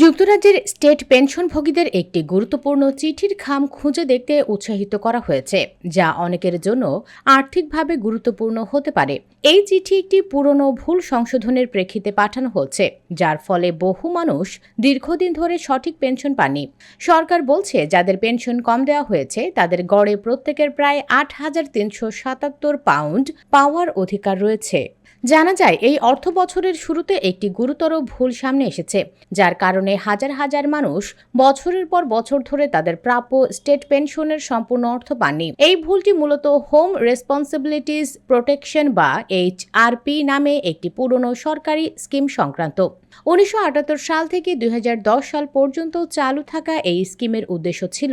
যুক্তরাজ্যের স্টেট পেনশনভোগীদের একটি গুরুত্বপূর্ণ চিঠির খাম খুঁজে দেখতে উৎসাহিত করা হয়েছে, যা অনেকের জন্য আর্থিকভাবে গুরুত্বপূর্ণ হতে পারে। এই চিঠি একটি পুরনো ভুল সংশোধনের প্রেক্ষিতে পাঠানো হচ্ছে, যার ফলে বহু মানুষ দীর্ঘদিন ধরে সঠিক পেনশন পাননি। সরকার বলছে, যাদের পেনশন কম দেওয়া হয়েছে, তাদের গড়ে প্রত্যেকের প্রায় আট হাজার তিনশো সাতাত্তর পাউন্ড পাওয়ার অধিকার রয়েছে। জানা যায়, এই অর্থ বছরের শুরুতে একটি গুরুতর ভুল সামনে এসেছে, যার কারণে হাজার হাজার মানুষ বছরের পর বছর ধরে তাদের প্রাপ্য স্টেট পেনশনের সম্পূর্ণ অর্থ পাননি। এই ভুলটি মূলত হোম রেসপন্সিবিলিটিস প্রোটেকশন বা এইচ নামে একটি পুরনো সরকারি স্কিম সংক্রান্ত। উনিশশো আটাত্তর সাল থেকে দুই হাজার দশ সাল পর্যন্ত চালু থাকা এই স্কিমের উদ্দেশ্য ছিল,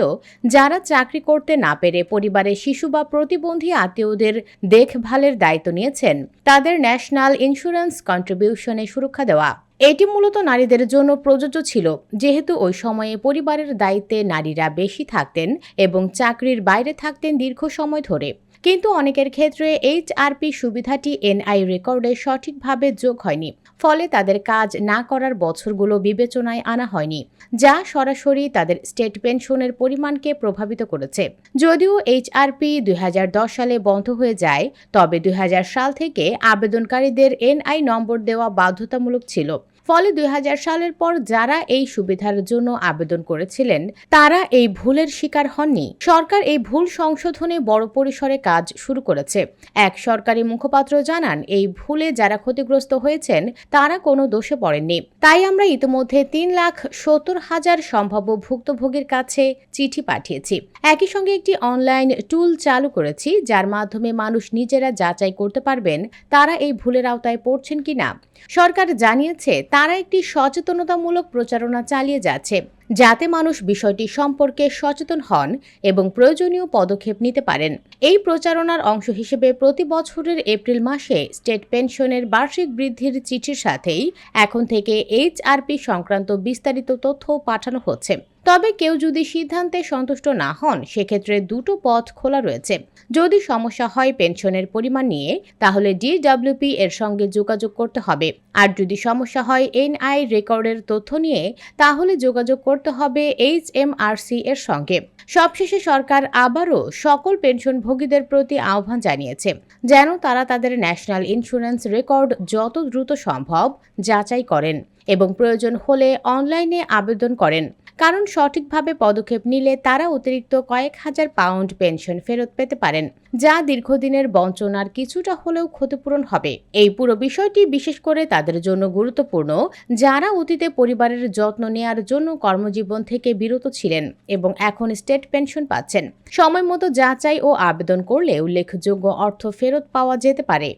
যারা চাকরি করতে না পেরে পরিবারের শিশু বা প্রতিবন্ধী আত্মীয়দের দেখভালের দায়িত্ব নিয়েছেন। তাদের ন্যাশনাল ইন্স্যুরেন্স কন্ট্রিবিউশনে সুরক্ষা দেওয়া। এটি মূলত নারীদের জন্য প্রযোজ্য ছিল, যেহেতু ওই সময়ে পরিবারের দায়িত্বে নারীরা বেশি থাকতেন এবং চাকরির বাইরে থাকতেন দীর্ঘ সময় ধরে। কিন্তু অনেকের ক্ষেত্রে এইচআরপি সুবিধাটি এনআই রেকর্ডে সঠিকভাবে যোগ হয়নি। ফলে তাদের কাজ না করার বছরগুলো বিবেচনায় আনা হয়নি, যা সরাসরি তাদের স্টেট পেনশনের পরিমাণকে প্রভাবিত করেছে। যদিও এইচআরপি দুই হাজার দশ সালে বন্ধ হয়ে যায়, তবে দুই হাজার সাল থেকে আবেদনকারীদের এনআই নম্বর দেওয়া বাধ্যতামূলক ছিল। ফলে দুই হাজার সালের পর যারা এই সুবিধার জন্য আবেদন করেছিলেন, তারা এই ভুলের শিকার হননি। সরকার এই ভুল সংশোধনে বড় পরিসরে কাজ শুরু করেছে। এক সরকারি মুখপাত্র জানান, এই ভুলে যারা ক্ষতিগ্রস্ত হয়েছেন, তারা কোনো দোষে পড়েননি। তাই আমরা ইতিমধ্যে তিন লাখ সত্তর হাজার সম্ভাব্য ভুক্তভোগীর কাছে চিঠি পাঠিয়েছি। একই সঙ্গে একটি অনলাইন টুল চালু করেছি, যার মাধ্যমে মানুষ নিজেরা যাচাই করতে পারবেন, তারা এই ভুলের আওতায় পড়ছেন কিনা। সরকার জানিয়েছে তারা একটি সচেতনতামূলক প্রচারণা চালিয়ে যাচ্ছে, যাতে মানুষ বিষয়টি সম্পর্কে সচেতন হন এবং প্রয়োজনীয় পদক্ষেপ নিতে পারেন। এই প্রচারণার অংশ হিসেবে প্রতি বছরের এপ্রিল মাসে স্টেট পেনশনের বার্ষিক বৃদ্ধির চিঠির সাথেই এখন থেকে এইচআরপি সংক্রান্ত বিস্তারিত তথ্য পাঠানো হচ্ছে। তবে কেউ যদি সিদ্ধান্তে সন্তুষ্ট না হন, সেক্ষেত্রে দুটো পথ খোলা রয়েছে। যদি সমস্যা হয় পেনশনের পরিমাণ নিয়ে, তাহলে ডিডব্লিউপি এর সঙ্গে যোগাযোগ করতে হবে। আর যদি সমস্যা হয় এনআই রেকর্ডের তথ্য নিয়ে, তাহলে যোগাযোগ করতে হবে এইচ এম এর সঙ্গে। সবশেষে সরকার আবারও সকল পেনশনভোগীদের প্রতি আহ্বান জানিয়েছে, যেন তারা তাদের ন্যাশনাল ইন্স্যুরেন্স রেকর্ড যত দ্রুত সম্ভব যাচাই করেন। এবং প্রয়োজন হলে অনলাইনে আবেদন করেন। কারণ সঠিকভাবে পদক্ষেপ নিলে তারা অতিরিক্ত কয়েক হাজার পাউন্ড পেনশন ফেরত পেতে পারেন, যা দীর্ঘদিনের বঞ্চনার কিছুটা হলেও ক্ষতিপূরণ হবে। এই পুরো বিষয়টি বিশেষ করে তাদের জন্য গুরুত্বপূর্ণ, যারা অতীতে পরিবারের যত্ন নেয়ার জন্য কর্মজীবন থেকে বিরত ছিলেন এবং এখন স্টেট পেনশন পাচ্ছেন। সময় মতো যাচাই ও আবেদন করলে উল্লেখযোগ্য অর্থ ফেরত পাওয়া যেতে পারে।